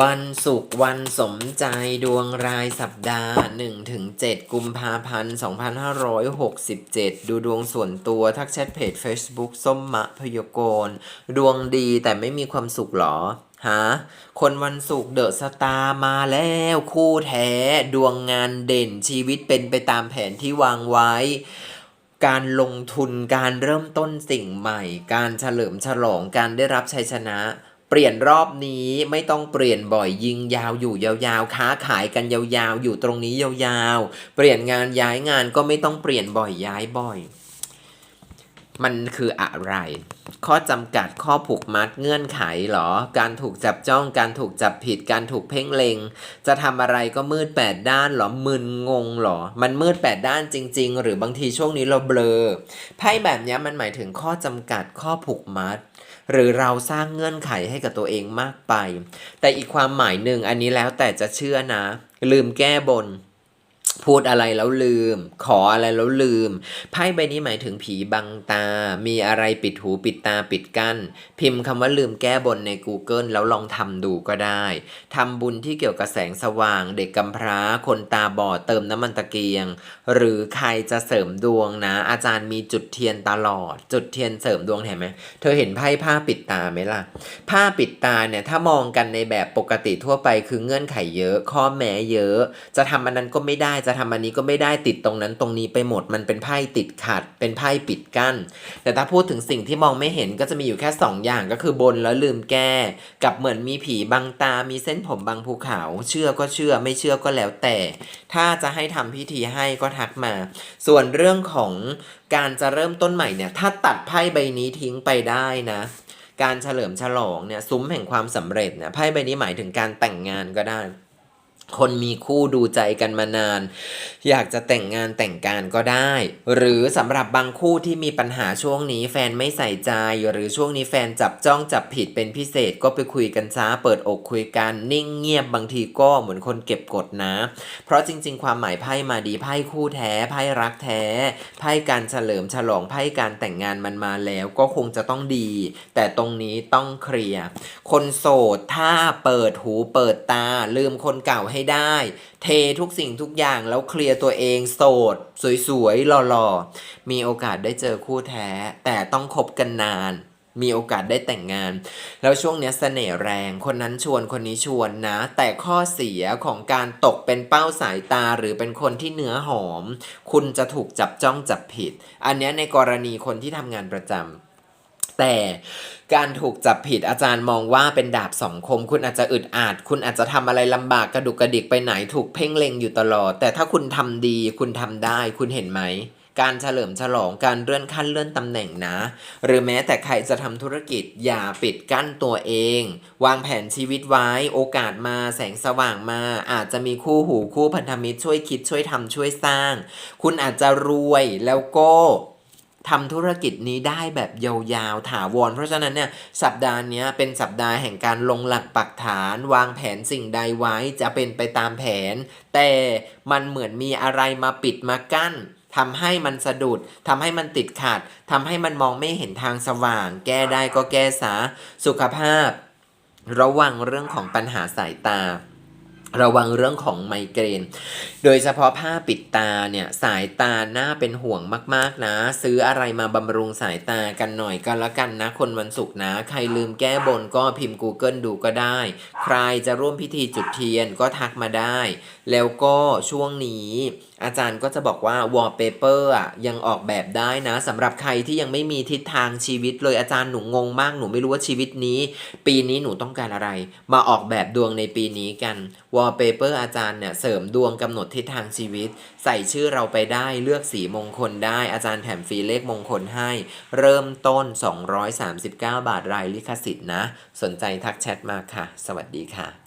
วันศุกร์วันสมใจดวงรายสัปดาห์1ถึง7กุมภาพันธ์ 2567 ดูดวงส่วนตัวทักแชทเพจ Facebook ส้มมะพยากรณ์ดวงดีแต่ไม่มีความสุขหรอฮะคนวันศุกร์เดอะสตาร์มาแล้วคู่แท้ ดวงงานเด่นชีวิตเป็นไปตามแผนที่วางไว้ การลงทุนการเริ่มต้นสิ่งใหม่ การเฉลิมฉลองการได้รับชัยชนะ เปลี่ยนรอบนี้ไม่ต้องเปลี่ยนบ่อยยิงยาวอยู่ยาวๆ ค้าขายกันยาวๆ อยู่ตรงนี้ยาวๆ เปลี่ยนงานย้ายงานก็ไม่ต้องเปลี่ยนบ่อยย้ายบ่อย มันคืออะไร ข้อจำกัดข้อผูกมัดเงื่อนไขเหรอ การถูกจับจ้องการถูกจับผิดการถูกเพ่งเลงจะทำอะไรก็มืดแปดด้านเหรอมึนงงเหรอ มันมืดแปดด้านจริง ๆ หรือบางทีช่วงนี้เราเบลอไพ่แบบนี้มันหมายถึงข้อจำกัดข้อผูกมัด หรือเราสร้างเงื่อนไขให้กับตัวเองมากไป แต่อีกความหมายหนึ่งอันนี้แล้วแต่จะเชื่อนะ ลืมแก้บน พูดอะไรแล้วลืม ขออะไรแล้วลืม ไพ่ใบนี้หมายถึงผีบังตา มีอะไรปิดหูปิดตาปิดกั้น พิมพ์คำว่าลืมแก้บนใน Google แล้วลองทำดูก็ได้ทำบุญที่เกี่ยวกับแสงสว่าง เด็กกำพร้า คนตาบอดเติมน้ำมันตะเกียง หรือใครจะเสริมดวงนะ อาจารย์มีจุดเทียนตลอด จุดเทียนเสริมดวงเห็นไหมเธอเห็นไพ่ผ้าปิดตาไหมล่ะ ผ้าปิดตาเนี่ยถ้ามองกันในแบบปกติทั่วไปคือเงื่อนไขเยอะ ข้อแม้เยอะ จะทำอันนั้นก็ไม่ได้จะทำอันนี้ก็ไม่ได้ติดตรงนั้นตรงนี้ไปหมดมันเป็นไพ่ติดขัด เป็นไพ่ปิดกั้น แต่ถ้าพูดถึงสิ่งที่มองไม่เห็นก็จะมีอยู่แค่สองอย่างก็คือบนแล้วลืมแก้ กับเหมือนมีผีบังตา มีเส้นผมบังภูเขา เชื่อก็เชื่อไม่เชื่อก็แล้วแต่ ถ้าจะให้ทำพิธีให้ก็ทักมา ส่วนเรื่องของการจะเริ่มต้นใหม่เนี่ยถ้าตัดไพ่ใบนี้ทิ้งไปได้นะการเฉลิมฉลองเนี่ยซุ้มแห่งความสำเร็จเนี่ยไพ่ใบนี้หมายถึงการแต่งงานก็ได้ คนมีคู่ดูใจกันมานาน อยากจะแต่งงานแต่งการก็ได้ หรือสำหรับบางคู่ที่มีปัญหาช่วงนี้แฟนไม่ใส่ใจ หรือช่วงนี้แฟนจับจ้องจับผิดเป็นพิเศษก็ไปคุยกันซะเปิดอกคุยกันนิ่งเงียบบางทีก็เหมือนคนเก็บกดนะ เพราะจริง ๆ ความหมายไพ่มาดีไพ่คู่แท้ไพ่รักแท้ไพ่การเฉลิมฉลองไพ่การแต่งงานมันมาแล้วก็คงจะต้องดี แต่ตรงนี้ต้องเคลียร์คนโสดถ้าเปิดหูเปิดตาลืมคนเก่าใให้ได้ เททุกสิ่งทุกอย่างแล้วเคลียร์ตัวเองโสด สวยๆหล่อๆ มีโอกาสได้เจอคู่แท้ แต่ต้องคบกันนาน มีโอกาสได้แต่งงาน แล้วช่วงเนี้ยเสน่ห์แรงคนนั้นชวนคนนี้ชวนนะ แต่ข้อเสียของการตกเป็นเป้าสายตาหรือเป็นคนที่เนื้อหอม คุณจะถูกจับจ้องจับผิด อันเนี้ยในกรณีคนที่ทำงานประจำ แต่การถูกจับผิดอาจารย์มองว่าเป็นดาบสองคม คุณอาจจะอึดอัดคุณอาจจะทำอะไรลำบากกระดุกกระดิกไปไหนถูกเพ่งเล็งอยู่ตลอด แต่ถ้าคุณทำดีคุณทำได้คุณเห็นไหมการเฉลิมฉลองการเลื่อนขั้นเลื่อนตำแหน่งนะ หรือแม้แต่ใครจะทำธุรกิจอย่าปิดกั้นตัวเอง วางแผนชีวิตไว้ โอกาสมาแสงสว่างมา อาจจะมีคู่หูคู่พันธมิตรช่วยคิดช่วยทำช่วยสร้าง คุณอาจจะรวยแล้วก็ ทำธุรกิจนี้ได้แบบยาวๆ ถาวร เพราะฉะนั้นเนี่ยสัปดาห์นี้เป็นสัปดาห์แห่งการลงหลักปักฐาน วางแผนสิ่งใดไว้จะเป็นไปตามแผน แต่มันเหมือนมีอะไรมาปิดมากั้นทำให้มันสะดุดทำให้มันติดขัดทำให้มันมองไม่เห็นทางสว่าง แก้ได้ก็แก้ซะสุขภาพ ระวังเรื่องของปัญหาสายตา ระวังเรื่องของไมเกรน โดยเฉพาะผ้าปิดตาเนี่ยสายตาหน่าเป็นห่วงมากๆนะ ซื้ออะไรมาบำรุงสายตากันหน่อยก็แล้วกันนะ คนวันศุกร์นะ ใครลืมแก้บนก็พิมพ์ Google ดูก็ได้ ใครจะร่วมพิธีจุดเทียนก็ทักมาได้ แล้วก็ช่วงนี้อาจารย์ก็จะบอกว่าวอลเปเปอร์อะยังออกแบบได้นะสำหรับใครที่ยังไม่มีทิศทางชีวิตเลยอาจารย์หนูงงมากหนูไม่รู้ว่าชีวิตนี้ ปีนี้หนูต้องการอะไร มาออกแบบดวงในปีนี้กันวอลเปเปอร์อาจารย์เนี่ยเสริมดวงกำหนดทิศทางชีวิต ใส่ชื่อเราไปได้เลือกสีมงคลได้อาจารย์แถมฟรีเลขมงคลให้ เริ่มต้น 239 บาทรายลิขสิทธิ์นะ สนใจทักแชทมาค่ะ สวัสดีค่ะ